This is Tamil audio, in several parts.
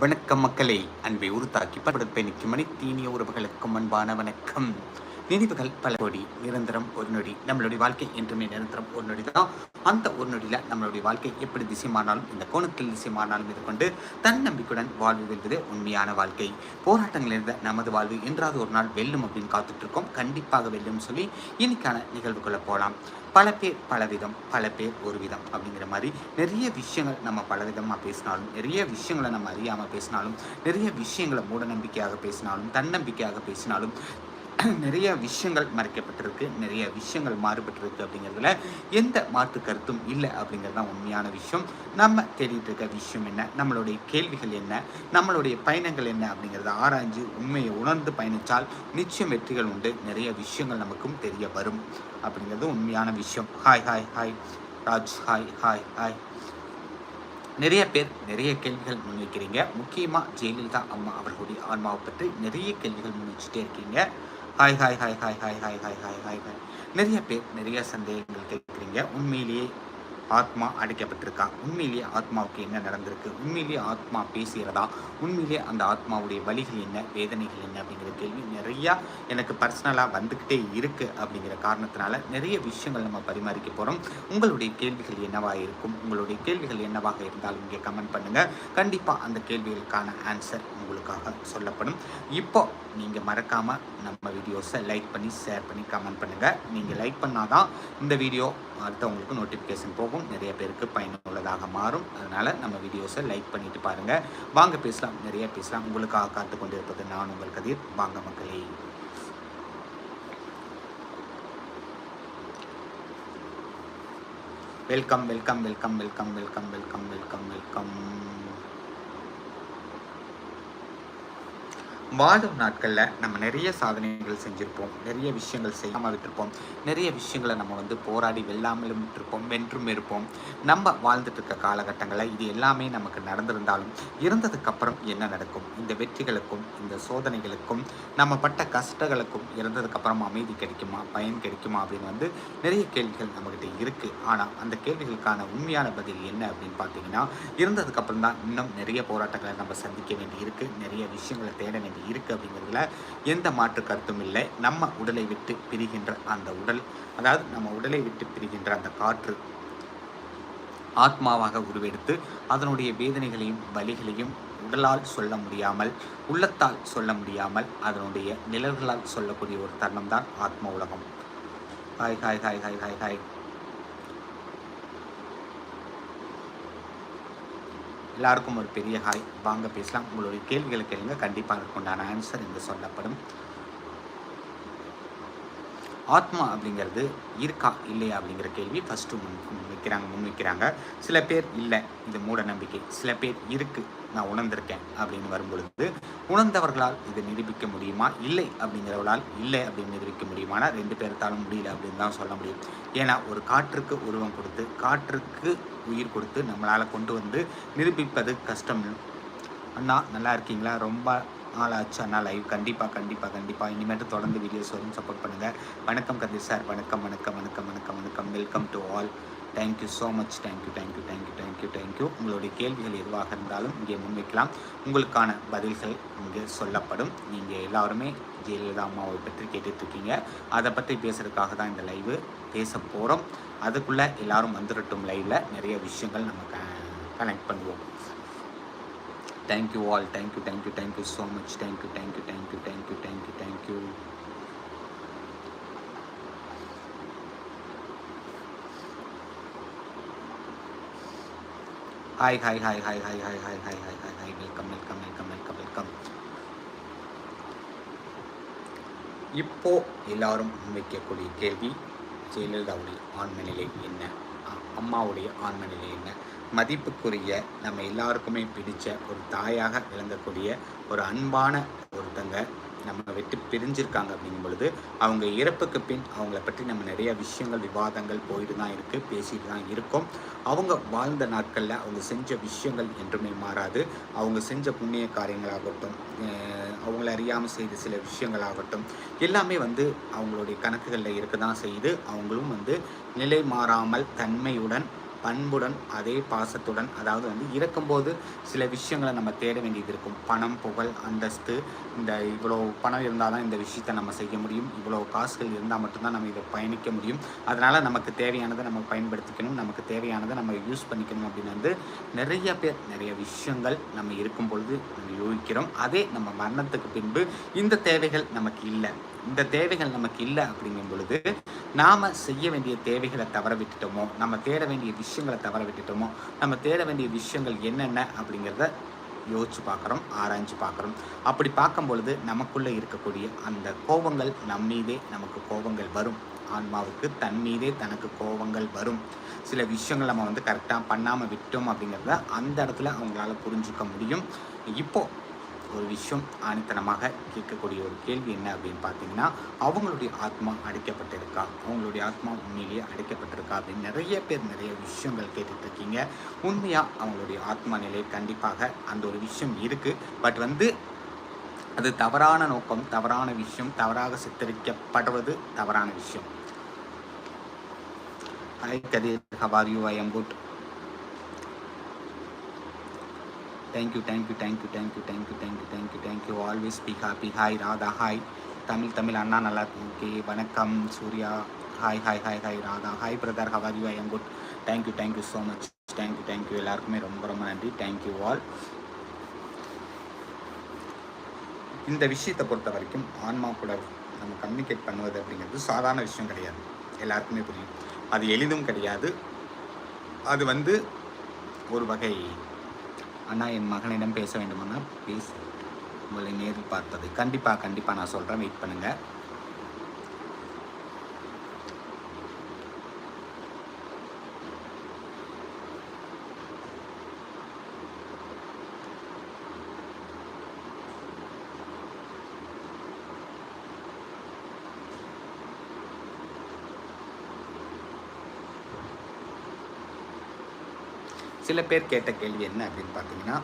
வணக்கம் மக்களை. அன்பை உருத்தாக்கி படுப்பை மணி தீனிய உறவுகளுக்கும் அன்பான வணக்கம். நினைவுகள் பல கோடி நிரந்தரம் ஒரு நொடி நம்மளுடைய வாழ்க்கை என்றுமே நிரந்தரம் ஒரு நொடி தான் அந்த ஒரு நொடியில் நம்மளுடைய வாழ்க்கை எப்படி திசைமானாலும் இந்த கோணத்தில் திசைமானாலும் இது கொண்டு தன்னம்பிக்கையுடன் வாழ்வு வெல்வது உண்மையான வாழ்க்கை. போராட்டங்கள் இருந்த நமது வாழ்வு என்றாவது ஒரு நாள் வெல்லும் அப்படின்னு காத்துட்டு இருக்கோம். கண்டிப்பாக வெல்லும் சொல்லி இன்னைக்கான நிகழ்வுக்குள்ள போகலாம் பல பேர் பலவிதம் பல பேர் ஒரு விதம் அப்படிங்கிற மாதிரி நிறைய விஷயங்கள் நம்ம பலவிதமாக பேசினாலும் நிறைய விஷயங்களை நம்ம அறியாமல் பேசினாலும் நிறைய விஷயங்களை மூட நம்பிக்கையாக பேசினாலும் தன்னம்பிக்கையாக பேசினாலும் நிறைய விஷயங்கள் மறைக்கப்பட்டிருக்கு நிறைய விஷயங்கள் மாறுபட்டிருக்கு அப்படிங்கிறதுல எந்த மாற்று கருத்தும் இல்லை அப்படிங்கிறது தான் உண்மையான விஷயம். நம்ம தேடிட்டு இருக்க விஷயம் என்ன? நம்மளுடைய கேள்விகள் என்ன? நம்மளுடைய பயணங்கள் என்ன? அப்படிங்கிறத ஆராய்ஞ்சு உண்மையை உணர்ந்து பயணித்தால் நிச்சயம் வெற்றிகள் உண்டு. நிறைய விஷயங்கள் நமக்கும் தெரிய வரும் அப்படிங்கிறது உண்மையான விஷயம். Hi hi hi Raj hi hi hi நிறைய பேர் நிறைய கேள்விகள் முன்வைக்கிறீங்க. முக்கியமாக ஜெயலலிதா அம்மா அவர்களுடைய ஆன்மாவை பற்றி நிறைய கேள்விகள் முன்வச்சுட்டே இருக்கீங்க. Hi hi hi hi hi hi hi hi hi hi நிறைய பேர் நிறைய சந்தேகங்கள் கேட்குறீங்க உண்மையிலேயே ஆத்மா அடைக்கப்பட்டிருக்கா? உண்மையிலேயே ஆத்மாவுக்கு என்ன நடந்திருக்கு? உண்மையிலேயே ஆத்மா பேசுகிறதா? உண்மையிலேயே அந்த ஆத்மாவுடைய வழிகள் என்ன? வேதனைகள் என்ன? அப்படிங்கிற கேள்வி நிறையா எனக்கு பர்சனலாக வந்துக்கிட்டே இருக்குது அப்படிங்கிற காரணத்தினால நிறைய விஷயங்கள் நம்ம பரிமாறிக்க போகிறோம் உங்களுடைய கேள்விகள் என்னவாக இருக்கும்? உங்களுடைய கேள்விகள் என்னவாக இருந்தாலும் இங்கே கமெண்ட் பண்ணுங்கள் கண்டிப்பாக அந்த கேள்விகளுக்கான ஆன்சர் உங்களுக்காக சொல்லப்படும். இப்போ நீங்கள் மறக்காமல் நம்ம வீடியோஸை லைக் பண்ணி ஷேர் பண்ணி கமெண்ட் பண்ணுங்கள் நீங்கள் லைக் பண்ணாதான் இந்த வீடியோ அடுத்தவங்களுக்கு நோட்டிஃபிகேஷன் போகும். நிறைய பேருக்கு பயனுள்ளதாக மாறும். அதனால் நம்ம வீடியோஸை லைக் பண்ணிட்டு பாருங்கள் வாங்க பேசலாம். நிறைய பேசலாம். உங்களுக்காக காத்து கொண்டிருப்பது நான் உங்கள் கதிர். வாங்க மக்களே. Welcome welcome welcome welcome welcome welcome welcome welcome வாழும் நாட்களில் நம்ம நிறைய சாதனைகள் செஞ்சுருப்போம். நிறைய விஷயங்கள் செய்யாமல் விட்டுருப்போம். நிறைய விஷயங்களை நம்ம வந்து போராடி வெல்லாமலும் விட்டுருப்போம். வென்றும் இருப்போம். நம்ம வாழ்ந்துட்டு இருக்க காலகட்டங்களில் இது எல்லாமே நமக்கு நடந்திருந்தாலும் இருந்ததுக்கப்புறம் என்ன நடக்கும்? இந்த வெற்றிகளுக்கும் இந்த சோதனைகளுக்கும் நம்ம பட்ட கஷ்டங்களுக்கும் இறந்ததுக்கப்புறம் அமைதி கிடைக்குமா? பயன் கிடைக்குமா? அப்படின்னு வந்து நிறைய கேள்விகள் நம்மக்கிட்ட இருக்குது ஆனால் அந்த கேள்விகளுக்கான உண்மையான பதில் என்ன அப்படின்னு பார்த்தீங்கன்னா இருந்ததுக்கப்புறம் தான் இன்னும் நிறைய போராட்டங்களை நம்ம சந்திக்க வேண்டி இருக்குது நிறைய விஷயங்களை தேட வேண்டி இருக்குது அப்படிங்கிறதுல எந்த மாற்று கருத்தும் இல்லை. நம்ம உடலை விட்டு பிரிகின்ற அந்த உடல் அதாவது நம்ம உடலை விட்டு பிரிகின்ற அந்த காற்று ஆத்மாவாக உருவெடுத்து அதனுடைய வேதனைகளையும் வலிகளையும் உடலால் சொல்ல முடியாமல் உள்ளத்தால் சொல்ல முடியாமல் அதனுடைய நிழல்களால் சொல்லக்கூடிய ஒரு தருணம் தான் ஆத்ம உலகம். Hi hi hi hi hi hi. எல்லாருக்கும் ஒரு பெரிய ஹாய் வாங்க பேசலாம். உங்களுடைய கேள்விகளை கேளுங்க. கண்டிப்பாக அதுக்குண்டான ஆன்சர் இங்கு சொல்லப்படும். ஆத்மா அப்படிங்கிறது இருக்கா இல்லையா அப்படிங்கிற கேள்வி ஃபஸ்ட்டு முன் முன் வைக்கிறாங்க முன் வைக்கிறாங்க சில பேர் இல்லை. இது மூட நம்பிக்கை. சில பேர் இருக்கு. நான் உணர்ந்திருக்கேன் அப்படின்னு வரும்பொழுது உணர்ந்தவர்களால் இதை நிரூபிக்க முடியுமா? இல்லை. அப்படிங்கிறவர்களால் இல்லை அப்படின்னு நிரூபிக்க முடியுமானா ரெண்டு பேர்த்தாலும் முடியல அப்படின்னு தான் சொல்ல முடியும். ஏன்னா ஒரு காற்றுக்கு உருவம் கொடுத்து காற்றுக்கு உயிர் கொடுத்து நம்மளால் கொண்டு வந்து நிரூபிப்பது கஷ்டம். அண்ணா நல்லா இருக்கீங்களா? ரொம்ப நாளாச்சு அண்ணா லைவ் கண்டிப்பாக கண்டிப்பாக கண்டிப்பாக இனிமேட்டு தொடர்ந்து வீடியோஸ் வரும். சப்போர்ட் பண்ணுங்கள் வணக்கம் கதிர் சார் வணக்கம் வணக்கம் வணக்கம் வணக்கம் வணக்கம். Welcome to all thank you so much thank you thank you thank you thank you thank you உங்களுடைய கேள்விகள் எதுவாக இருந்தாலும் இங்கே முன்வைக்கலாம் உங்களுக்கான பதில்கள் இங்கே சொல்லப்படும் நீங்கள் எல்லாருமே ஜெயலலிதா அம்மாவை பற்றி கேட்டுட்ருக்கீங்க அதை பற்றி பேசுகிறதுக்காக தான் இந்த லைவு பேச போகிறோம் அதுக்குள்ளே எல்லாரும் வந்துடட்டும் லைவில் நிறைய விஷயங்கள் நம்ம கனெக்ட் பண்ணுவோம் thank you all thank you thank you thank you so much thank you thank you thank you thank you thank you thank you hi hi hi hi hi hi hi hi hi hi hi welcome welcome welcome welcome welcome இப்போ எல்லாரும் முன்வைக்கக்கூடிய கேள்வி ஜெயலலிதாவுடைய ஆண்மநிலை என்ன? அ- அம்மாவுடைய ஆண்மநிலை என்ன? மதிப்புக்குரிய நம்ம எல்லாருக்குமே பிடித்த ஒரு தாயாக விளங்கக்கூடிய ஒரு அன்பான ஒருத்தங்க நம்ம விட்டு பிரிஞ்சிருக்காங்க அப்படிங்கும் பொழுது அவங்க இறப்புக்கு பின் அவங்கள பற்றி நம்ம நிறைய விஷயங்கள் விவாதங்கள் போயிட்டு தான் இருக்குது பேசிட்டு தான் இருக்கோம். அவங்க வாழ்ந்த நாட்களில் அவங்க செஞ்ச விஷயங்கள் என்றுமே மாறாது. அவங்க செஞ்ச புண்ணிய காரியங்களாகட்டும் அவங்கள அறியாமல் செய்த சில விஷயங்களாகட்டும் எல்லாமே வந்து அவங்களுடைய கணக்குகளில் இருக்க தான் செய்யுது. அவங்களும் வந்து நிலை மாறாமல் தன்மையுடன் பண்புடன் அதே பாசத்துடன் அதாவது வந்து இறக்கும்போது சில விஷயங்களை நம்ம தேட வேண்டியது இருக்கும். பணம் புகழ் அந்தஸ்து இந்த இவ்வளோ பணம் இருந்தால் தான் இந்த விஷயத்தை நம்ம செய்ய முடியும். இவ்வளோ காசுகள் இருந்தால் மட்டும்தான் நம்ம இதை பயணிக்க முடியும். அதனால் நமக்கு தேவையானதை நம்ம பயன்படுத்திக்கணும். நமக்கு தேவையானதை நம்ம யூஸ் பண்ணிக்கணும் அப்படின்னு வந்து நிறைய பேர் நிறைய விஷயங்கள் நம்ம இருக்கும் பொழுது நம்ம யோகிக்கிறோம். அதே நம்ம மரணத்துக்கு பின்பு இந்த தேவைகள் நமக்கு இல்லை. இந்த தேவைகள் நமக்கு இல்லை அப்படிங்கும் பொழுது நாம் செய்ய வேண்டிய தேவைகளை தவற விட்டுட்டோமோ நம்ம தேட வேண்டிய விஷயங்களை தவற விட்டுட்டோமோ நம்ம தேட வேண்டிய விஷயங்கள் என்னென்ன அப்படிங்கிறத யோசிச்சு பார்க்குறோம் ஆராய்ஞ்சு பார்க்குறோம். அப்படி பார்க்கும் பொழுது நமக்குள்ளே இருக்கக்கூடிய அந்த கோபங்கள் நம் மீதே நமக்கு கோபங்கள் வரும். ஆன்மாவுக்கு தன் மீதே தனக்கு கோபங்கள் வரும். சில விஷயங்கள் நம்ம வந்து கரெக்டாக பண்ணாமல் விட்டோம் அப்படிங்கிறத அந்த இடத்துல அவங்களால புரிஞ்சுக்க முடியும். இப்போது ஒரு விஷயம் ஆணித்தனமாக கேட்கக்கூடிய ஒரு கேள்வி என்ன அப்படின்னு பார்த்தீங்கன்னா அவங்களுடைய ஆத்மா அடைக்கப்பட்டிருக்கா? அவங்களுடைய ஆத்மா உண்மையிலேயே அடைக்கப்பட்டிருக்கா அப்படின்னு நிறைய பேர் நிறைய விஷயங்கள் கேட்டுட்ருக்கீங்க. உண்மையாக அவங்களுடைய ஆத்மா நிலை கண்டிப்பாக அந்த ஒரு விஷயம் இருக்குது பட் வந்து அது தவறான நோக்கம் தவறான விஷயம் தவறாக சித்தரிக்கப்படுவது தவறான விஷயம். I Kathir how are you I am good thank you thank you thank you thank you thank you thank you thank you thank you always be happy hi Radha hi Tamil Tamil அண்ணா நல்லா ஓகே வணக்கம் Surya. Hi hi hi hi Radha hi brother how are you I am good thank you thank you so much thank you thank you எல்லாருக்குமே ரொம்ப ரொம்ப நன்றி. தேங்க்யூ ஆல் இந்த விஷயத்தை பொறுத்த வரைக்கும் ஆன்மா கூட நம்ம கம்யூனிகேட் பண்ணுவது அப்படிங்கிறது சாதாரண விஷயம் கிடையாது. எல்லாருக்குமே புரியும். அது எளிதும் கிடையாது. அது வந்து ஒரு வகை அண்ணா என் மகனிடம் பேச வேண்டுமானால் ப்ளீஸ் உங்களை நேரில் பார்ப்பது கண்டிப்பாக கண்டிப்பாக நான் சொல்கிறேன் வெயிட் பண்ணுங்கள் சில பேர் கேட்ட கேள்வி என்ன அப்படின்னு பார்த்தீங்கன்னா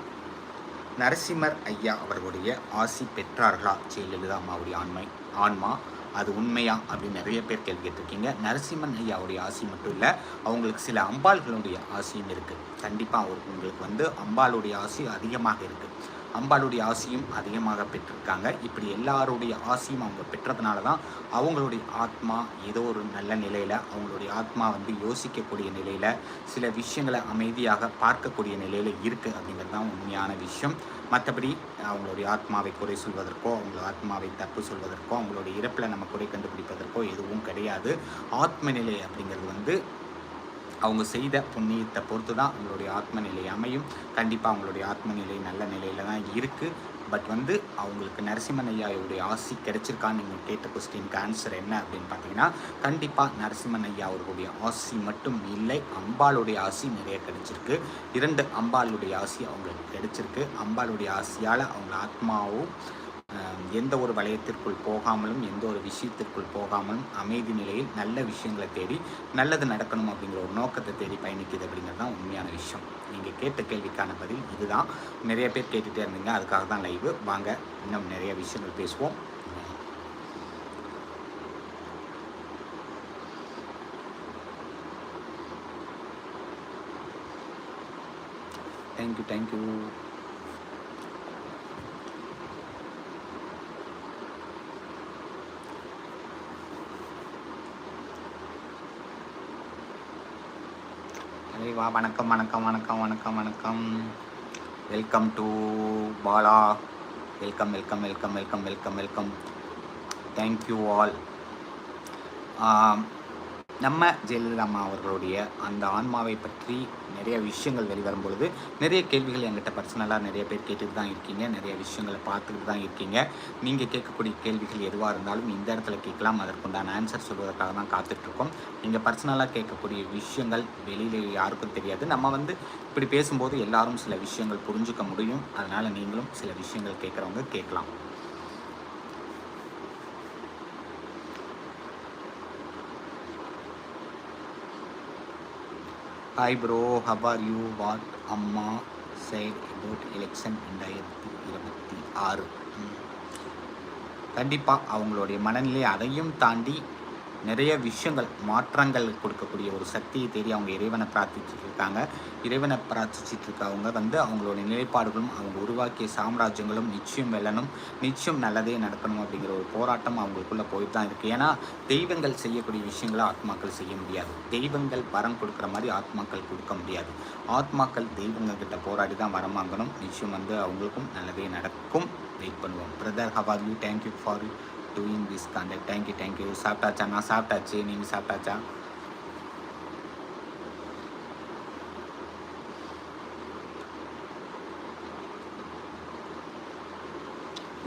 நரசிம்மர் ஐயா அவர்களுடைய ஆசி பெற்றார்களா? ஜெயலலிதா அம்மாவுடைய ஆண்மை ஆன்மா அது உண்மையா? அப்படின்னு நிறைய பேர் கேள்வி கேட்டிருக்கீங்க. நரசிம்மன் ஐயாவுடைய ஆசி மட்டும் இல்லை அவங்களுக்கு சில அம்பாள்களுடைய ஆசியும் இருக்குது கண்டிப்பாக அவருக்கு உங்களுக்கு வந்து அம்பாளுடைய ஆசி அதிகமாக இருக்குது அம்பாளுடைய ஆசியும் அதிகமாக பெற்றிருக்காங்க. இப்படி எல்லாருடைய ஆசியும் அவங்க பெற்றதுனால தான் அவங்களுடைய ஆத்மா ஏதோ ஒரு நல்ல நிலையில் அவங்களுடைய ஆத்மா வந்து யோசிக்கக்கூடிய நிலையில் சில விஷயங்களை அமைதியாக பார்க்கக்கூடிய நிலையில் இருக்குது அப்படிங்கிறது தான் உண்மையான விஷயம். மற்றபடி அவங்களுடைய ஆத்மாவை குறை சொல்வதற்கோ அவங்கள ஆத்மாவை தப்பு சொல்வதற்கோ அவங்களுடைய இறப்பில் நம்ம குறை கண்டுபிடிப்பதற்கோ எதுவும் கிடையாது. ஆத்ம நிலை அப்படிங்கிறது வந்து அவங்க செய்த புண்ணியத்தை பொறுத்து தான் அவங்களுடைய ஆத்ம நிலை அமையும். கண்டிப்பாக அவங்களுடைய ஆத்ம நிலை நல்ல நிலையில் தான் இருக்குது பட் வந்து அவங்களுக்கு நரசிம்மன் ஐயாவுடைய ஆசி கிடைச்சிருக்கான்னு நீங்கள் கேட்ட கொஸ்டினுக்கு ஆன்சர் என்ன அப்படின்னு பார்த்தீங்கன்னா கண்டிப்பாக நரசிம்மன் ஐயா அவர்களுடைய ஆசி மட்டும் இல்லை அம்பாளுடைய ஆசி நிறைய கிடைச்சிருக்கு. இரண்டு அம்பாளுடைய ஆசி அவங்களுக்கு கிடைச்சிருக்கு. அம்பாளுடைய ஆசியால் அவங்க ஆத்மாவும் எந்த ஒரு வளையத்திற்குள் போகாமலும் எந்த ஒரு விஷயத்திற்குள் போகாமலும் அமைதி நிலையில் நல்ல விஷயங்களை தேடி நல்லது நடக்கணும் அப்படிங்கிற ஒரு நோக்கத்தை தேடி பயணிக்குது அப்படிங்கிறது தான் உண்மையான விஷயம். நீங்கள் கேட்ட கேள்விக்கான பதில் இதுதான். நிறைய பேர் கேட்டுகிட்டே இருந்தீங்க. அதுக்காக தான் லைவு. வாங்க இன்னும் நிறைய விஷயங்கள் பேசுவோம். தேங்க்யூ தேங்க்யூ அலே வா வணக்கம் வணக்கம் வணக்கம் வணக்கம் வணக்கம். Welcome to Bala welcome welcome welcome welcome welcome welcome thank you all நம்ம ஜெயலலிதா அம்மா அவர்களுடைய அந்த ஆன்மாவை பற்றி நிறைய விஷயங்கள் வெளிவரும் பொழுது நிறைய கேள்விகள் என்கிட்ட பர்சனலாக நிறைய பேர் கேட்டுட்டு தான் இருக்கீங்க. நிறைய விஷயங்களை பார்த்துக்கிட்டு தான் இருக்கீங்க. நீங்கள் கேட்கக்கூடிய கேள்விகள் எதுவாக இருந்தாலும் இந்த இடத்துல கேட்கலாம். அதற்குண்டான ஆன்சர் சொல்வதற்காக தான் காத்துட்ருக்கோம். நீங்கள் பர்சனலாக கேட்கக்கூடிய விஷயங்கள் வெளியில் யாருக்கும் தெரியாது. நம்ம வந்து இப்படி பேசும்போது எல்லாரும் சில விஷயங்கள் புரிஞ்சுக்க முடியும். அதனால் நீங்களும் சில விஷயங்கள் கேட்குறவங்க கேட்கலாம். Hi bro how are you what அம்மா சைட் அபவுட் எலெக்ஷன் ரெண்டாயிரத்தி இருபத்தி ஆறு. கண்டிப்பாக அவங்களுடைய மனநிலை அதையும் தாண்டி நிறைய விஷயங்கள் மாற்றங்கள் கொடுக்கக்கூடிய ஒரு சக்தியை தேடி அவங்க இறைவனை பிரார்த்திச்சுட்டு இருக்காங்க இறைவனை பிரார்த்திச்சிட்டு இருக்கவங்க வந்து அவங்களோட நிலைப்பாடுகளும் அவங்க உருவாக்கிய சாம்ராஜ்யங்களும் நிச்சயம் வெல்லணும் நிச்சயம் நல்லதே நடக்கணும் அப்படிங்கிற ஒரு போராட்டம் அவங்களுக்குள்ளே போயிட்டு தான் இருக்குது ஏன்னா தெய்வங்கள் செய்யக்கூடிய விஷயங்களை ஆத்மாக்கள் செய்ய முடியாது. தெய்வங்கள் வரம் கொடுக்குற மாதிரி ஆத்மாக்கள் கொடுக்க முடியாது. ஆத்மாக்கள் தெய்வங்கள் கிட்ட போராடி தான் வரம் வாங்கணும். நிச்சயம் வந்து அவங்களுக்கும் நல்லதே நடக்கும். வெயிட் பண்ணுவோம். Brother how are you thank you for doing this contact thank you thank you சாப்பிட்டாச்சா நான் சாப்பிட்டாச்சு நீங்கள் சாப்பிட்டாச்சா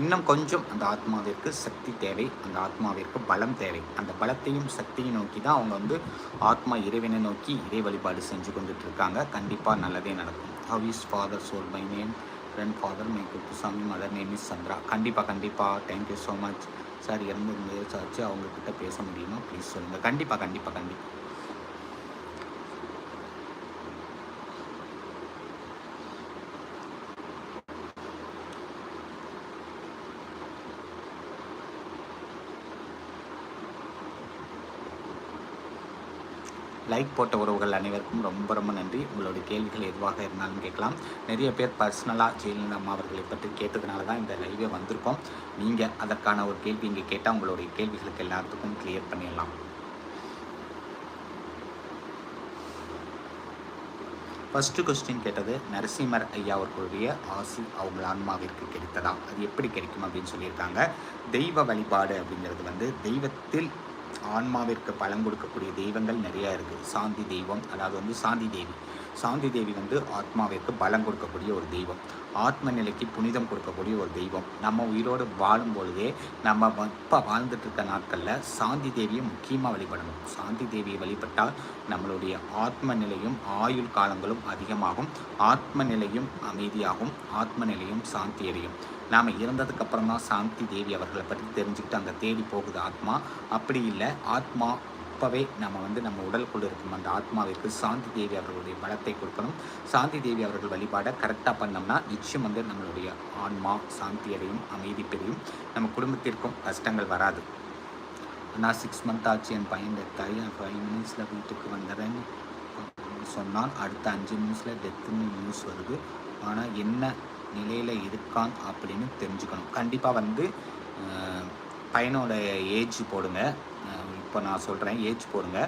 இன்னும் கொஞ்சம் அந்த ஆத்மாவிற்கு சக்தி தேவை அந்த ஆத்மாவிற்கு பலம் தேவை. அந்த பலத்தையும் சக்தியை நோக்கி தான் அவங்க வந்து ஆத்மா இறைவனை நோக்கி இறை வழிபாடு செஞ்சு கொண்டுட்டு இருக்காங்க கண்டிப்பாக நல்லதே நடக்கும். How is father soul my name friend father my Kuppusamy mother name is Chandra கண்டிப்பாக கண்டிப்பாக தேங்க்யூ ஸோ மச் சார் இறந்து வயசாச்சு அவங்கக்கிட்ட பேச முடியுமா? ப்ளீஸ் சொல்லுங்கள் கண்டிப்பாக கண்டிப்பாக கண்டிப்பாக லைக் போட்ட உறவுகள் அனைவருக்கும் ரொம்ப ரொம்ப நன்றி. உங்களுடைய கேள்விகள் எதுவாக இருந்தாலும் கேட்கலாம். நிறைய பேர் பர்சனலாக ஜெயலலிதா அம்மா அவர்களை பற்றி கேட்டதுனால தான் இந்த லைவே வந்திருக்கோம். நீங்கள் அதற்கான ஒரு கேள்வி இங்கே கேட்டால் உங்களுடைய கேள்விகளுக்கு எல்லாத்துக்கும் கிளியர் பண்ணிடலாம். ஃபஸ்ட்டு கொஸ்டின் கேட்டது நரசிம்மர் ஐயா அவர்களுடைய ஆசி அவங்க ஆன்மாவிற்கு கிடைத்ததா? அது எப்படி கிடைக்கும் அப்படின்னு சொல்லியிருக்காங்க. தெய்வ வழிபாடு அப்படிங்கிறது வந்து தெய்வத்தில் ஆன்மாவிற்கு பலன் கொடுக்கக்கூடிய தெய்வங்கள் நிறையா இருக்குது சாந்தி தெய்வம் அதாவது வந்து சாந்தி தேவி. சாந்தி தேவி வந்து ஆத்மாவிற்கு பலம் கொடுக்கக்கூடிய ஒரு தெய்வம். ஆத்ம நிலைக்கு புனிதம் கொடுக்கக்கூடிய ஒரு தெய்வம். நம்ம உயிரோடு வாழும் பொழுதே நம்ம இப்போ வாழ்ந்துட்டு இருக்க நாட்களில் சாந்தி தேவியை முக்கியமாக வழிபடணும். சாந்தி தேவியை வழிபட்டால் நம்மளுடைய ஆத்ம நிலையும் ஆயுள் காலங்களும் அதிகமாகும். ஆத்ம நிலையும் அமைதியாகும். ஆத்ம நிலையும் சாந்தி அடையும். நாம் இறந்ததுக்கப்புறம் தான் சாந்தி தேவி அவர்களை பற்றி தெரிஞ்சுக்கிட்டு அங்கே தேடி போகுது ஆத்மா. அப்படி இல்லை ஆத்மா அப்போவே நம்ம வந்து நம்ம உடலுக்குள் இருக்கும் அந்த ஆத்மாவிற்கு சாந்தி தேவி அவர்களுடைய பலத்தை கொடுக்கணும். சாந்தி தேவி அவர்கள் வழிபாடை கரெக்டாக பண்ணோம்னா நிச்சயம் வந்து நம்மளுடைய ஆன்மா சாந்தி அடையும் அமைதி பெரியும் நம்ம குடும்பத்திற்கும் கஷ்டங்கள் வராது. நான் சிக்ஸ் மந்த் ஆச்சு என் பையன் டெத் ஆகி ஃபைவ் மினிட்ஸில் வீட்டுக்கு வந்துடுறேன்னு சொன்னால் அடுத்த அஞ்சு நிமிஷத்தில் டெத்துன்னு நியூஸ் வருது. ஆனால் என்ன நிலையில் இருக்கான் அப்படின்னு தெரிஞ்சுக்கணும். கண்டிப்பாக வந்து பையனோட ஏஜ் போடுங்க. இப்போ நான் சொல்கிறேன் ஏஜ் போடுங்க.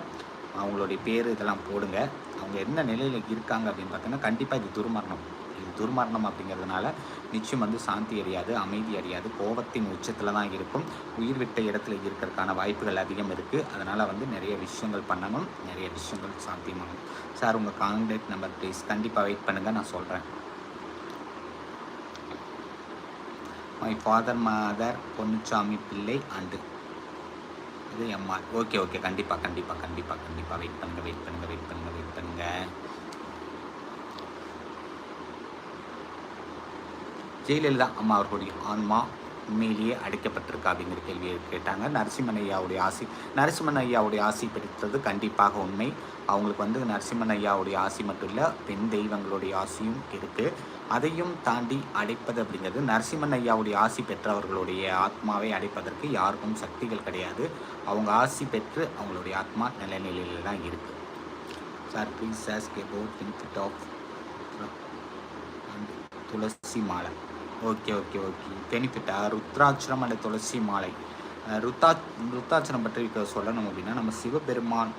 அவங்களுடைய பேர் இதெல்லாம் போடுங்க. அவங்க என்ன நிலையில் இருக்காங்க அப்படின்னு பார்த்தீங்கன்னா கண்டிப்பாக இது துர்மரணம். இது துர்மரணம் அப்படிங்கிறதுனால நிச்சயம் வந்து சாந்தி அறியாது அமைதி அறியாது கோபத்தின் உச்சத்தில் தான் இருக்கும். உயிர் விட்ட இடத்துல இருக்கிறதுக்கான வாய்ப்புகள் அதிகம் இருக்குது அதனால் வந்து நிறைய விஷயங்கள் பண்ணணும் நிறைய விஷயங்கள் சாத்தியமாகும். சார் உங்கள் கான்டாக்ட் நம்பர் ப்ளீஸ் கண்டிப்பாக வெயிட் பண்ணுங்கள் நான் சொல்கிறேன் மை ஃபாதர் மதர் பொன்னுச்சாமி பிள்ளை அண்டு. இது எம்ஆர் ஓகே ஓகே கண்டிப்பாக கண்டிப்பாக கண்டிப்பாக கண்டிப்பாக வெயிட் பண்ணுங்கள் வெயிட் பண்ணுங்கள் வெயிட் பண்ணுங்கள் வெயிட் பண்ணுங்கள் ஜெயலலிதா அம்மா அவர்களுடைய ஆன்மா உண்மையிலேயே அடைக்கப்பட்டிருக்கா அப்படிங்கிற கேள்வியை கேட்டாங்க. நரசிம்மன் ஐயாவுடைய ஆசி நரசிம்மன் ஐயாவுடைய ஆசி பிடித்தது கண்டிப்பாக உண்மை. அவங்களுக்கு வந்து நரசிம்மன் ஐயாவுடைய ஆசி மட்டும் இல்லை பெண் தெய்வங்களுடைய ஆசியும் இருக்குது அதையும் தாண்டி அடைப்பது அப்படிங்கிறது நரசிம்மன் ஐயாவுடைய ஆசி பெற்றவர்களுடைய ஆத்மாவை அடைப்பதற்கு யாருக்கும் சக்திகள் கிடையாது. அவங்க ஆசி பெற்று அவங்களுடைய ஆத்மா நல்ல நிலையில் தான் இருக்குது sir please ask about benefit of tulsi mala. Okay okay okay பெனிஃபிட்டா ருத்ராட்சரம் அல்ல துளசி மாலை. ருத்தா ருத்தாட்சரம் பற்றி சொல்லணும் அப்படின்னா நம்ம சிவபெருமான்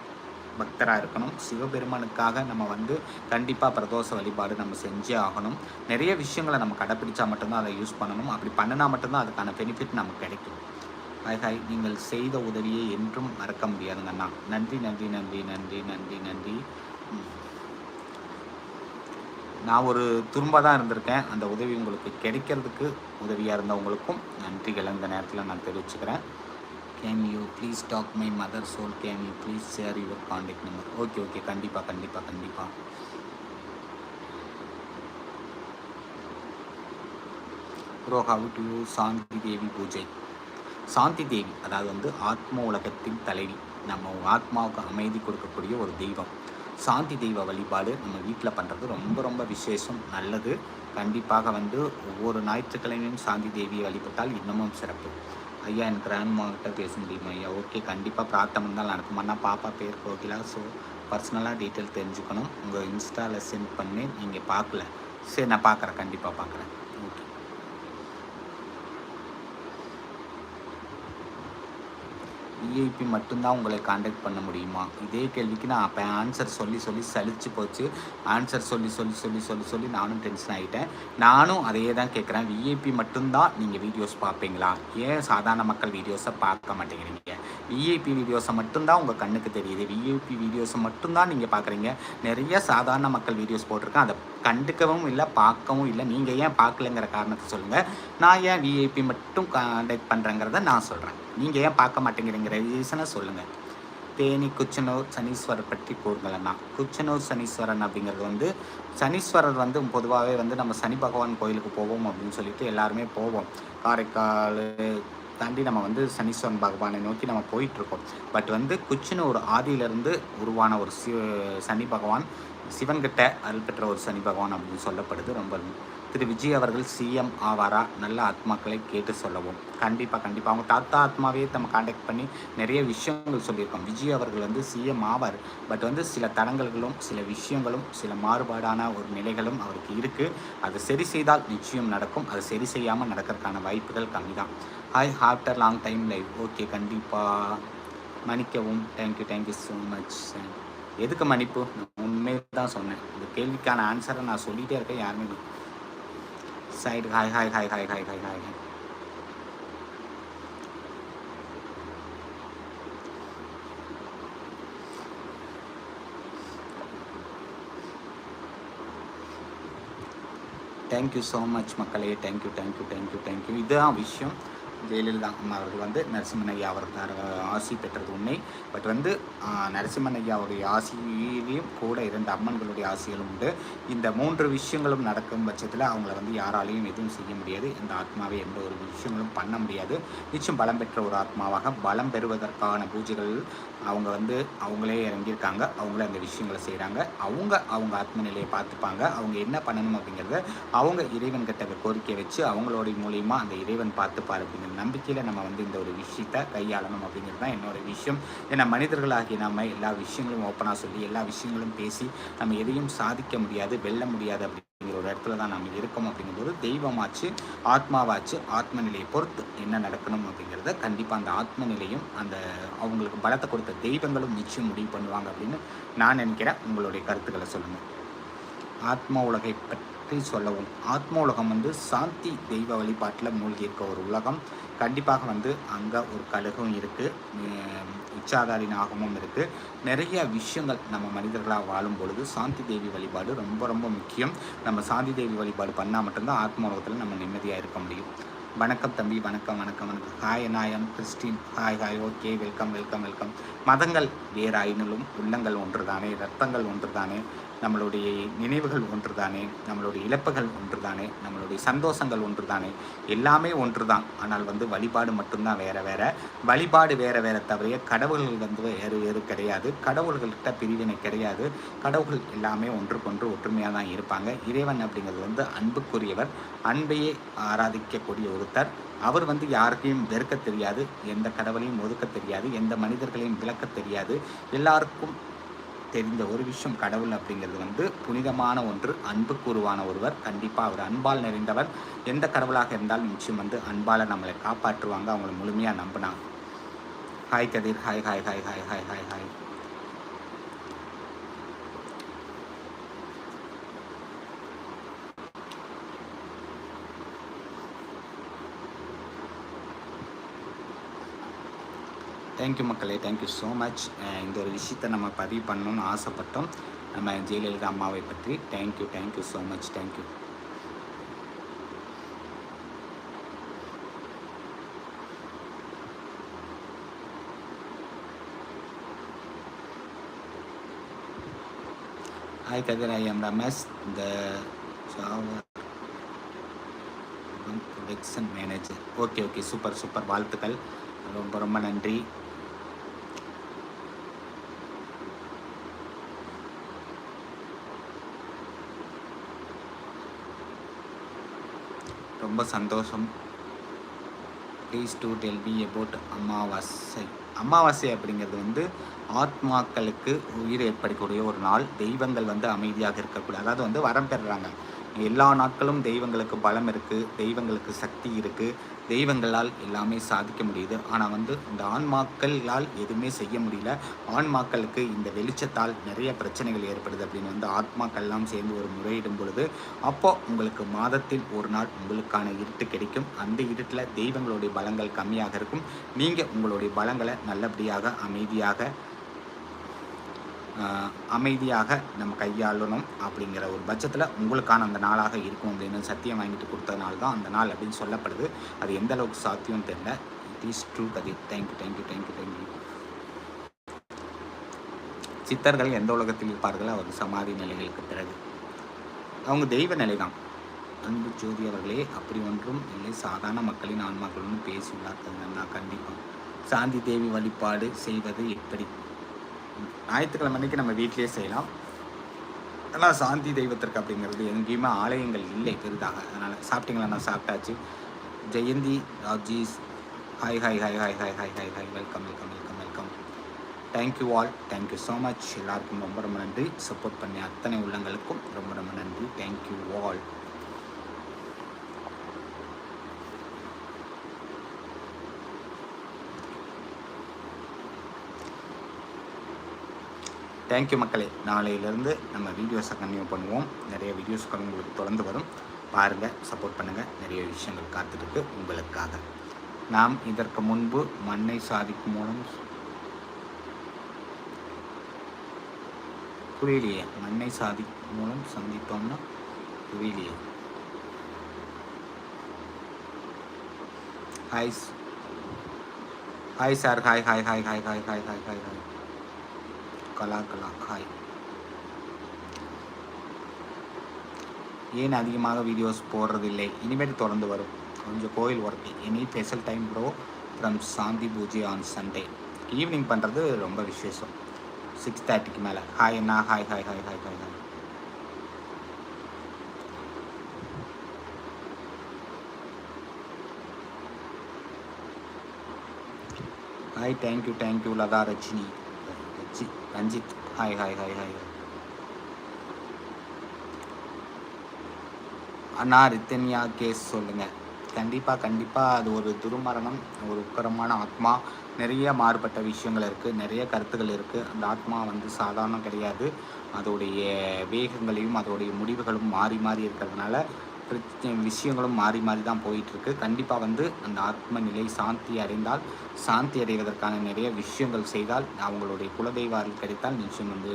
பக்தராக இருக்கணும். சிவபெருமானுக்காக நம்ம வந்து கண்டிப்பாக பிரதோஷ வழிபாடு நம்ம செஞ்சே ஆகணும். நிறைய விஷயங்களை நம்ம கடைப்பிடிச்சா மட்டும்தான் அதை யூஸ் பண்ணணும். அப்படி பண்ணினா மட்டும்தான் அதுக்கான பெனிஃபிட் நமக்கு கிடைக்கும். Hi hi. நீங்கள் செய்த உதவியை என்றும் மறக்க முடியாதுங்கண்ணா நன்றி நன்றி நன்றி நன்றி நன்றி நன்றி. நான் ஒரு துரும்பாக தான் இருந்திருக்கேன். அந்த உதவி உங்களுக்கு கிடைக்கிறதுக்கு உதவியாக இருந்தவங்களுக்கும் நன்றிகள் இந்த நேரத்தில் நான் தெரிவிச்சுக்கிறேன். Can you please talk my mother soul can you please share your contact number okay okay கண்டிப்பாக கண்டிப்பாக கண்டிப்பாக bro how to Shanti Devi puja Shanti Devi அதாவது வந்து ஆத்ம உலகத்தின் தலைவி. நம்ம ஆத்மாவுக்கு அமைதி கொடுக்கக்கூடிய ஒரு தெய்வம். சாந்தி தெய்வ வழிபாடு நம்ம வீட்டில் பண்ணுறது ரொம்ப ரொம்ப விசேஷம். நல்லது. கண்டிப்பாக வந்து ஒவ்வொரு ஞாயிற்றுக்கிழமையும் சாந்தி தேவியை வழிபட்டால் இன்னமும் சிறப்பு. ஐயா என் கிராண்ட்மா கிட்ட பேச முடியுமா ஐயா? ஓகே கண்டிப்பாக பிரார்த்தனை தான் நடக்குமாண்ணா பாப்பா பேர் கோகிலா. ஸோ பர்சனலாக டீட்டெயில் தெரிஞ்சுக்கணும். உங்கள் இன்ஸ்டாவில் சென்ட் பண்ணி நீங்கள் பார்க்கல. சரி நான் பார்க்குறேன். கண்டிப்பாக பார்க்குறேன். விஐபி மட்டும்தான் உங்களை காண்டாக்ட் பண்ண முடியுமா? இதே கேள்விக்கு நான் அப்போ ஆன்சர் சொல்லி சொல்லி சலிச்சு போச்சு. ஆன்சர் சொல்லி சொல்லி சொல்லி சொல்லி சொல்லி நானும் டென்ஷன் ஆகிட்டேன் நானும் அதே தான் கேட்குறேன் விஐபி மட்டும்தான் நீங்கள் வீடியோஸ் பார்ப்பீங்களா? ஏன் சாதாரண மக்கள் வீடியோஸை பார்க்க மாட்டேங்கிறீங்க? விஐபி வீடியோஸை மட்டும்தான் உங்கள் கண்ணுக்கு தெரியுது. விஐபி வீடியோஸை மட்டும்தான் நீங்கள் பார்க்குறீங்க. நிறைய சாதாரண மக்கள் வீடியோஸ் போட்டிருக்கேன். அதை கண்டுக்கவும் இல்லை பார்க்கவும் இல்லை. நீங்கள் ஏன் பார்க்கலங்கிற காரணத்தை சொல்லுங்கள் நான் ஏன் விஐபி மட்டும் கான்டாக்ட் பண்ணுறேங்கிறத நான் சொல்கிறேன் நீங்கள் ஏன் பார்க்க மாட்டேங்கிறீங்க ரீசனை சொல்லுங்கள் தேனி குச்சனூர் சனீஸ்வரர் பற்றி கூறுங்களண்ணா குச்சனூர் சனீஸ்வரன் அப்படிங்கிறது வந்து சனீஸ்வரர் வந்து பொதுவாகவே வந்து நம்ம சனி பகவான் கோயிலுக்கு போவோம் அப்படின்னு சொல்லிட்டு எல்லாருமே போவோம். காரைக்கால் தாண்டி நம்ம வந்து சனீஸ்வரன் பகவானை நோக்கி நம்ம போயிட்டுருக்கோம். பட் வந்து குச்சனூர் ஆதியிலிருந்து உருவான ஒரு சி சனி பகவான் சிவன்கிட்ட அருள் பெற்ற ஒரு சனி பகவான் அப்படின்னு சொல்லப்படுது. ரொம்ப திரு விஜய் அவர்கள் சிஎம் ஆவாரா? நல்ல ஆத்மாக்களை கேட்டு சொல்லவும். கண்டிப்பாக கண்டிப்பாக அவங்க தாத்தா ஆத்மாவே நம்ம காண்டாக்ட் பண்ணி நிறைய விஷயங்கள் சொல்லியிருக்கோம். விஜய் அவர்கள் வந்து சிஎம் ஆவார். பட் வந்து சில தடங்கல்களும் சில விஷயங்களும் சில மாறுபாடான ஒரு நிலைகளும் அவருக்கு இருக்குது அதை சரி செய்தால் நிச்சயம் நடக்கும். அது சரி செய்யாமல் நடக்கிறதுக்கான வாய்ப்புகள் கம்மி தான் hi after long time live okay கண்டிப்பாக மன்னிக்கவும் தேங்க்யூ தேங்க்யூ ஸோ மச் எதுக்கு மன்னிப்பு? நான் உண்மையை தான் சொன்னேன். இந்த கேள்விக்கான ஆன்சரை நான் சொல்லிகிட்டே இருக்கேன். யாருமே side hi hi hi hi hi hi hi thank you so much மக்களே. Thank you thank you thank you thank you இதுதான் விஷயம். ஜெயலலிதா அம்மா அவர்கள் வந்து நரசிம்மன் ஐயா அவர்கள் ஆசி பெற்றது உண்மை. பட் வந்து நரசிம்மன் ஐயாவுடைய ஆசியிலையும் கூட இரண்டு அம்மன்களுடைய ஆசிகளும் உண்டு. இந்த மூன்று விஷயங்களும் நடக்கும் பட்சத்தில் அவங்கள வந்து யாராலையும் எதுவும் செய்ய முடியாது. இந்த ஆத்மாவை எந்த ஒரு விஷயங்களும் பண்ண முடியாது. நிச்சயம் பலம் பெற்ற ஒரு ஆத்மாவாக பலம் பெறுவதற்கான பூஜைகள் அவங்க வந்து அவங்களே இறங்கியிருக்காங்க. அவங்களே அந்த விஷயங்களை செய்கிறாங்க அவங்க அவங்க ஆத்ம நிலையை பார்த்துப்பாங்க. அவங்க என்ன பண்ணணும் அப்படிங்கிறத அவங்க இறைவன் கிட்ட கோரிக்கை வச்சு அவங்களோட மூலியமாக அந்த இறைவன் பார்த்துப்பார் அப்படிங்கிற நம்பிக்கையில் நம்ம வந்து இந்த ஒரு விஷயத்தை கையாளணும் அப்படிங்கிறது தான் என்னோட விஷயம். ஏன்னா மனிதர்களாகி நம்ம எல்லா விஷயங்களும் ஓப்பனாக சொல்லி எல்லா விஷயங்களும் பேசி நம்ம எதையும் சாதிக்க முடியாது வெல்ல முடியாது அப்படிங்கிற ஒரு இடத்துல தான் நம்ம இருக்கோம் அப்படிங்கும்போது தெய்வமாச்சு ஆத்மாவாச்சு ஆத்ம நிலையை பொறுத்து என்ன நடக்கணும் அப்படிங்கிறத கண்டிப்பாக அந்த ஆத்ம நிலையும் அந்த அவங்களுக்கு பலத்தை கொடுத்த தெய்வங்களும் நிச்சயம் முடிவு பண்ணுவாங்க அப்படின்னு நான் நினைக்கிறேன். உங்களுடைய கருத்துக்களை சொல்லுங்கள் ஆத்மா உலகை பற்றி சொல்லவும். ஆத்ம உலகம் வந்து சாந்தி தெய்வ வழிபாட்டில் மூழ்கி இருக்க ஒரு உலகம். கண்டிப்பாக வந்து அங்கே ஒரு கழுகும் இருக்குது உச்சாதாரி நாகமும் இருக்குது நிறைய விஷயங்கள் நம்ம மனிதர்களாக வாழும் பொழுது சாந்தி தேவி வழிபாடு ரொம்ப ரொம்ப முக்கியம். நம்ம சாந்தி தேவி வழிபாடு பண்ணால் மட்டும்தான் ஆத்மரோகத்தில் நம்ம நிம்மதியாக இருக்க முடியும். வணக்கம் தம்பி வணக்கம் வணக்கம் வணக்கம். ஹாய் நாயம் Christine. Hi hi okay welcome welcome welcome மதங்கள் வேறாயினும் உள்ளங்கள் ஒன்று தானே ரத்தங்கள் ஒன்று தானே நம்மளுடைய நினைவுகள் ஒன்று தானே நம்மளுடைய இழப்புகள் ஒன்று தானே நம்மளுடைய சந்தோஷங்கள் ஒன்று தானே எல்லாமே ஒன்று தான் ஆனால் வந்து வழிபாடு மட்டும்தான் வேற வேற. வழிபாடு வேற வேற தவிர கடவுள்கள் வந்து வேறு வேறு கிடையாது. கடவுள்கள்கிட்ட பிரிவினை கிடையாது. கடவுள்கள் எல்லாமே ஒன்றுக்கொன்று ஒற்றுமையாக தான் இருப்பாங்க. இறைவன் அப்படிங்கிறது வந்து அன்புக்குரியவர். அன்பையே ஆராதிக்கக்கூடிய ஒருத்தர். அவர் வந்து யாருக்கையும் வெறுக்க தெரியாது. எந்த கடவுளையும் ஒதுக்க தெரியாது. எந்த மனிதர்களையும் விளக்க தெரியாது. எல்லாருக்கும் தெரிந்த ஒரு விஷயம் கடவுள் அப்படிங்கிறது வந்து புனிதமான ஒன்று அன்புக்குருவான ஒருவர். கண்டிப்பாக அவர் அன்பால் நிறைந்தவர். எந்த கடவுளாக இருந்தாலும் நிச்சயம் வந்து அன்பால் நம்மளை காப்பாற்றுவாங்க அவங்கள முழுமையாக நம்பினாங்க. Hi Kathir. Hi hi hi hi hi hi hi thank you மக்களே. தேங்க்யூ ஸோ மச் இந்த ஒரு விஷயத்தை நம்ம பதிவு பண்ணணும்னு ஆசைப்பட்டோம். நம்ம ஜெயலலிதா அம்மாவை பற்றி. Thank you thank you so much thank you hi Kathir I am Ramesh இந்த Javar production manager okay okay super super வாழ்த்துக்கள். ரொம்ப ரொம்ப நன்றி. ரொம்ப சந்தோஷம். Please do tell me about Amavasya. அமாவாசை அப்படிங்கிறது வந்து ஆத்மாக்களுக்கு உயிர் ஏற்படக்கூடிய ஒரு நாள். தெய்வங்கள் வந்து அமைதியாக இருக்கக்கூடிய அதாவது வந்து வரம் பெறுறாங்க. எல்லா நாட்களும் தெய்வங்களுக்கு பலம் இருக்குது தெய்வங்களுக்கு சக்தி இருக்குது தெய்வங்களால் எல்லாமே சாதிக்க முடியுது. ஆனால் வந்து இந்த ஆன்மாக்களால் எதுவுமே செய்ய முடியல. ஆன்மாக்களுக்கு இந்த வெளிச்சத்தால் நிறைய பிரச்சனைகள் ஏற்படுது அப்படின்னு வந்து ஆத்மாக்கள்லாம் சேர்ந்து ஒரு முறையிடும் பொழுது அப்போ உங்களுக்கு மாதத்தில் ஒரு நாள் உங்களுக்கான இருட்டு கிடைக்கும். அந்த இருட்டில் தெய்வங்களுடைய பலங்கள் கம்மியாக இருக்கும். நீங்கள் உங்களுடைய பலங்களை நல்லபடியாக அமைதியாக அமைதியாக நம்ம கையாளணும் அப்படிங்கிற ஒரு பட்சத்தில் உங்களுக்கான அந்த நாளாக இருக்கும் அப்படின்னு சத்தியம் வாங்கிட்டு கொடுத்ததுனால தான் அந்த நாள் அப்படின்னு சொல்லப்படுது. அது எந்த அளவுக்கு சாத்தியம் தெரியல. It is true Kathir. Thank you thank you thank you thank you சித்தர்கள் எந்த உலகத்தில் இருப்பார்கள் அவர் சமாதி நிலைகளுக்கு பிறகு. அவங்க தெய்வ நிலை தான். அன்பு ஜோதி அவர்களே அப்படி ஒன்றும் இல்லை. சாதாரண மக்களின் ஆன்மாக்களும் பேசியுள்ளார்கள் நான் கண்டிப்பாக சாந்தி தேவி வழிபாடு செய்வது எப்படி? ஞாயிற்றுக்கிழமை அன்றைக்கி நம்ம வீட்டிலேயே செய்யலாம். ஆனால் சாந்தி தெய்வத்திற்கு அப்படிங்கிறது எங்கேயுமே ஆலயங்கள் இல்லை பெரிதாக. அதனால் சாப்பிட்டீங்களா? நான் சாப்பிட்டாச்சு. Jayanthi Rajis hi hi hi hi hi hi hi hi welcome welcome welcome welcome. Thank you all thank you so much எல்லாருக்கும் ரொம்ப ரொம்ப நன்றி. சப்போர்ட் பண்ணி அத்தனை உள்ளங்களுக்கும் ரொம்ப ரொம்ப நன்றி. தேங்க்யூ ஆல் தேங்க்யூ மக்களே. நாளையிலேருந்து நம்ம வீடியோஸை கன்டினியூ பண்ணுவோம். நிறைய வீடியோஸ்கள் உங்களுக்கு தொடர்ந்து வரும். பாருங்கள் சப்போர்ட் பண்ணுங்கள் நிறைய விஷயங்கள் காத்துருக்கு உங்களுக்காக. நாம் இதற்கு முன்பு மண்ணை சாதிக்கும் மூலம் புரியலையே. மண்ணை சாதி மூலம் சந்தித்தோம்னா புரியலையே. Hi hi sir hi hi hi hi hi hi hi hi hi Kala Kala hi ஏன் அதிகமாக வீடியோஸ் போடுறதில்லை? இனிமேல் தொடர்ந்து வரும். கொஞ்சம் கோயில் work any special time bro from Shanti puja on Sunday evening பண்ணுறது ரொம்ப விசேஷம். சிக்ஸ் தேர்ட்டிக்கு மேலே. Hi Anna. Hi hi hi hi hi hi hi thank you thank you Latha Rajini Ranjith. Hi hi hi hi Anna Rithanya case சொல்லுங்கள் கண்டிப்பாக கண்டிப்பாக அது ஒரு துருமரணம் ஒரு உக்கரமான ஆத்மா. நிறைய மாறுபட்ட விஷயங்கள் இருக்குது நிறைய கருத்துக்கள் இருக்குது அந்த ஆத்மா வந்து சாதாரணம் கிடையாது. அதோடைய வேகங்களையும் அதோடைய முடிவுகளும் மாறி மாறி இருக்கிறதுனால விஷயங்களும் மாறி மாறி தான் போயிட்டுருக்கு. கண்டிப்பாக வந்து அந்த ஆத்ம நிலை சாந்தி அடைந்தால் சாந்தி அடைவதற்கான நிறைய விஷயங்கள் செய்தால் அவங்களுடைய குலதெய்வாரில் கிடைத்தால் நிச்சயம் வந்து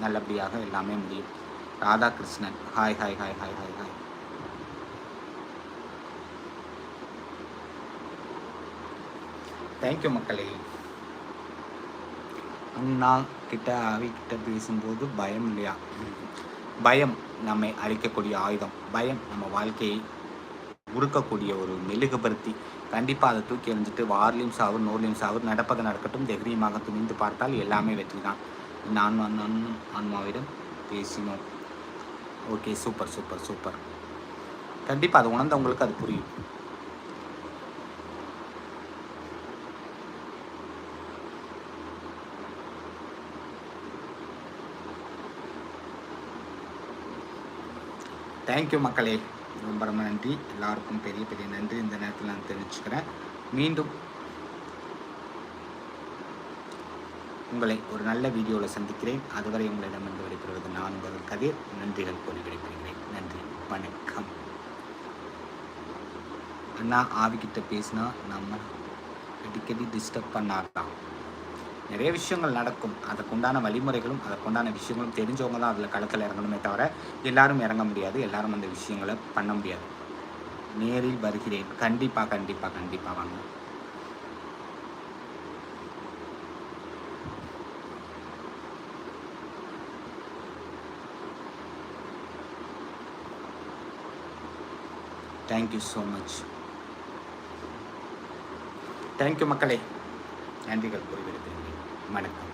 நல்லபடியாக எல்லாமே முடியும். Radhakrishnan. Hi hi hi hi hi hi. Thank you மக்களே. அண்ணா கிட்ட அவி கிட்ட பேசும்போது பயம் இல்லையா? பயம் நம்மை அழிக்கக்கூடிய ஆயுதம். பயம் நம்ம வாழ்க்கையை உருக்கக்கூடிய ஒரு மெழுகுபருத்தி. கண்டிப்பாக அதை தூக்கி எறிஞ்சிட்டு வார்லையும் சாவு நூறுலையும் சாவு நடப்பது நடக்கட்டும் தைரியமாக துணிந்து பார்த்தால் எல்லாமே வெற்றி தான். நான் ஆன்மாவிடம் பேசினோம். ஓகே சூப்பர் சூப்பர் சூப்பர் கண்டிப்பாக அது உணர்ந்தவங்களுக்கு அது புரியும். தேங்க்யூ மக்களே. ரொம்ப ரொம்ப நன்றி. எல்லாருக்கும் பெரிய பெரிய நன்றி. இந்த நேரத்தில் நான் தெரிவிச்சுக்கிறேன். மீண்டும் உங்களை ஒரு நல்ல வீடியோவில் சந்திக்கிறேன். அதுவரை உங்களிடமிருந்து விடைபெறுவது நான் உங்கள் கதிர். நன்றிகள் கூறி விடைபெறுகிறேன். நன்றி. வணக்கம். அண்ணா ஆவிக்கிட்ட பேசினா நம்ம அடிக்கடி டிஸ்டர்ப் பண்ணாதான் நிறைய விஷயங்கள் நடக்கும். அதற்குண்டான வழிமுறைகளும் அதற்குண்டான விஷயங்களும் தெரிஞ்சவங்க தான் அதில் களத்தில் இறங்கணுமே தவிர எல்லாரும் இறங்க முடியாது. எல்லாரும் அந்த விஷயங்களை பண்ண முடியாது. நேரில் வருகிறேன். கண்டிப்பாக கண்டிப்பாக கண்டிப்பாக வாங்க. தேங்க்யூ ஸோ மச் தேங்க்யூ மக்களே. நன்றிகள் கூறிவிடுகிறேன். வணக்கம்.